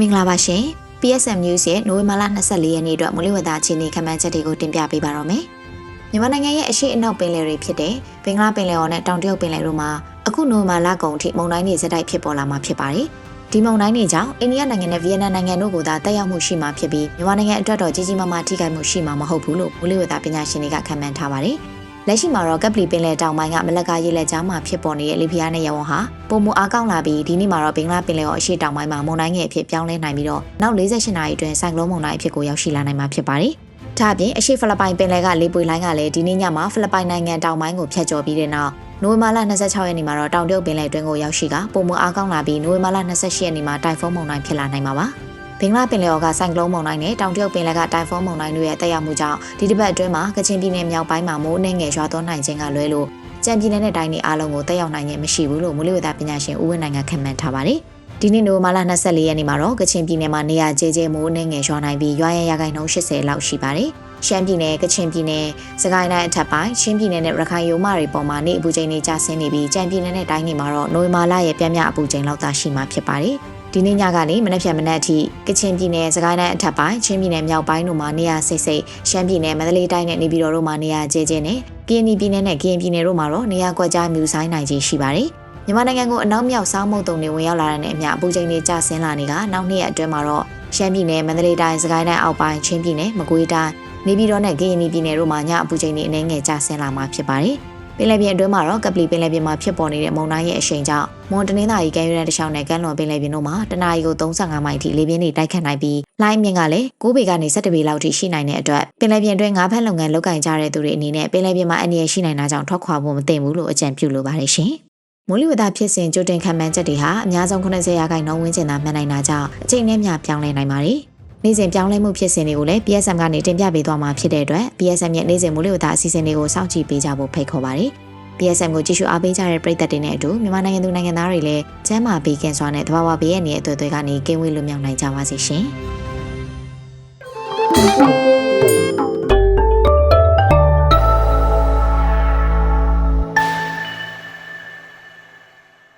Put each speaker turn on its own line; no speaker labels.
မင်္ဂလာပါရှင် PSM News ရဲ့နိုဝင်ဘာလ24ရက်နေ့အတွက်မူလဝတ္တအခြေအနေခန့်မှန်းချက်တွေကိုတင်ပြပေးပါတော့မယ်မြန်မာနိုင်ငံရဲ့အရှိအနောက်ပင်လယ်တွေဖြစ်တဲ့ဘင်္ဂလားပင်လယ်အော်နဲ့တောင်တရုတ်ပင်လယ်တို့မှာအခုနိုဝင်ဘာလကုန်ထိမုန်တိုင်းတွေဇက်တိုက်ဖြစ်ပေါ်လာမှာဖြစ်ပါတယ်ဒီမုန်တိုင်းတွေကြောင့်အိန္ဒိယနိုင်ငံနဲ့ဗီယက်နမ်နိုင်ငံတို့ကသာတက်ရောက်မှုရှိမှာဖြစ်ပြီးမြန်မာနိုင်ငံအတွက်တော့ကြီးကြီးမားမားထိခိုက်မှုရှိမှာမဟုတ်ဘူးလို့မူလဝတ္တပညာရှင်တွေကခန့်မှန်းထားပါတယ် လက်ရှိမှာတော့ကပလီပင်လယ်တောင်ပိုင်းကမလက်ကရေလက်ကြားမှာဖြစ်ပေါ်နေတဲ့လေပြင်းနဲ့ရဝန်းဟာပုံမအားကောင်းလာပြီးဒီနေ့မှာတော့ဘင်္ဂလားပင်လယ်အော်အရှေ့တောင်ပိုင်းမှာမုန်တိုင်းငယ်အဖြစ်ပြောင်းလဲနိုင်ပြီးတော့နောက်48နာရီအတွင်းဆိုင်ကလုန်းမုန်တိုင်းအဖြစ်ကိုရောက်ရှိလာနိုင်မှာဖြစ်ပါတယ်။ဒါ့အပြင်အရှေ့ဖိလစ်ပိုင်ပင်လယ်ကလေပွေလိုင်းကလည်းဒီနေ့ညမှာဖိလစ်ပိုင်နိုင်ငံတောင်ပိုင်းကိုဖြတ်ကျော်ပြီးတဲ့နောက်နိုဝင်ဘာလ26ရက်နေ့မှာတော့တောင်တရုတ်ပင်လယ်အတွင်းကိုရောက်ရှိကပုံမအားကောင်းလာပြီးနိုဝင်ဘာလ28ရက်နေ့မှာတိုင်ဖုန်းမုန်တိုင်းဖြစ်လာနိုင်မှာပါ။ ဘင်္ဂလားပင်လယ်အော်ကဆိုင်ကလုန်းမုန်တိုင်းနဲ့တောင်တရုတ်ပင်လယ်ကတိုင်ဖုန်းမုန်တိုင်းတို့ရဲ့တက်ရောက်မှုကြောင့်ဒီတစ်ပတ်အတွင်းမှာကချင်ပြည်နယ်မြောက်ပိုင်းမှာမိုးနှင်းငယ်ရွာသွန်းနိုင်ခြင်းကလွဲလို့ကြံပြည်နယ်နဲ့တိုင်းတွေအားလုံးကိုတက်ရောက်နိုင်ခြင်းမရှိဘူးလို့မိုးလေဝသပညာရှင်ဦးဝင်းနိုင်ကခန့်မှန်းထားပါတယ်။ဒီနေ့နိုဝင်ဘာလ24ရက်နေ့မှာတော့ကချင်ပြည်နယ်မှာနေရာကျဲကျဲမိုးနှင်းငယ်ရွာနိုင်ပြီးရွာရရခိုင်နှုန်း80လောက်ရှိပါတယ်။ရှမ်းပြည်နယ်ကချင်ပြည်နယ်စကိုင်းတိုင်းအထက်ပိုင်းချင်းပြည်နယ်နဲ့ရခိုင်ရိုးမတွေပေါ်မှာနေအပူချိန်တွေကျဆင်းနေပြီးကြံပြည်နယ်နဲ့တိုင်းတွေမှာတော့နိုဝင်ဘာလရဲ့ပြင်းပြအပူချိန်လောက်သာရှိမှာဖြစ်ပါတယ်။ ဒီနေ့ညကနေမနေ့ဖြန်မနေ့အထိကချင်ပြည်နယ်စကိုင်းတိုင်းအထက်ပိုင်းချင်းပြည်နယ်မြောက်ပိုင်းတို့မှာနေရာစိတ်စိတ်ရှမ်းပြည်နယ်မန္တလေးတိုင်းနဲ့နေပြည်တော်တို့မှာနေရာကျဲကျဲနဲ့ကရင်ပြည်နယ်နဲ့ကရင်ပြည်နယ်တို့မှာတော့နေရာကွက်ကြားမြူဆိုင်နိုင်ခြင်းရှိပါတယ်။မြန်မာနိုင်ငံကိုအနောက်မြောက်စောင်းမုတ်တုံတွေဝင်ရောက်လာတဲ့အမျှအပူချိန်တွေကျဆင်းလာနေကနောက်နှစ်ရက်အတွင်းမှာတော့ရှမ်းပြည်နယ်မန္တလေးတိုင်းစကိုင်းတိုင်းအောက်ပိုင်းချင်းပြည်နယ်မကွေးတိုင်းနေပြည်တော်နဲ့ကရင်ပြည်နယ်တို့မှာညအပူချိန်တွေအနည်းငယ်ကျဆင်းလာမှာဖြစ်ပါတယ်။ ပင်လယ်ပြင်အတွင်းမှာတော့ကပလီပင်လယ်ပြင်မှာဖြစ်ပေါ်နေတဲ့မုန်တိုင်းရဲ့အရှိန်ကြောင့်မွန်တနင်္သာရီကမ်းရိုးတန်းတစ်လျှောက်နဲ့ကမ်းလွန်ပင်လယ်ပြင်တို့မှာတနအီကို35မိုင်ထိလေပြင်းတွေတိုက်ခတ်နိုင်ပြီးလိုင်းမြင့်ကလည်း9ပေကနေ17ပေလောက်ထိရှိနိုင်တဲ့အတွက်ပင်လယ်ပြင်အတွင်းငါးဖက်လုပ်ငန်းလုပ်ကင်ကြတဲ့သူတွေအနေနဲ့ပင်လယ်ပြင်မှာအန္တရာယ်ရှိနိုင်တာကြောင့်ထွက်ခွာဖို့မသင့်ဘူးလို့အကြံပြုလိုပါတယ်ရှင်။မိုးလေဝသဖြစ်စဉ်ကြိုတင်ခံမှန်းချက်တွေဟာအများဆုံး90ရာခိုင်နှုန်းဝန်းကျင်သာမှန်နိုင်တာကြောင့်အချိန်နဲ့မျှပြောင်းလဲနိုင်ပါတယ်။ နေ့စဉ်ပြောင်းလဲမှုဖြစ်စဉ်တွေကိုလည်း PSM ကနေတင်ပြပေးသွားမှာဖြစ်တဲ့အတွက် PSM ရဲ့နေ့စဉ်မိုးလေဝသအစီအစဉ်တွေကိုစောင့်ကြည့်ပေးကြဖို့ဖိတ်ခေါ်ပါတယ်။ PSM ကိုကြည့်ရှုအားပေးကြတဲ့ပရိသတ်တွေနဲ့အတူမြန်မာနိုင်ငံသူနိုင်ငံသားတွေလည်းကျန်းမာပြီးကင်းစွာနဲ့သဘာဝဘေးရန်တွေအသွေးအသွေးကနေကင်းဝေးလွတ်မြောက်နိုင်ကြပါစေရှင်။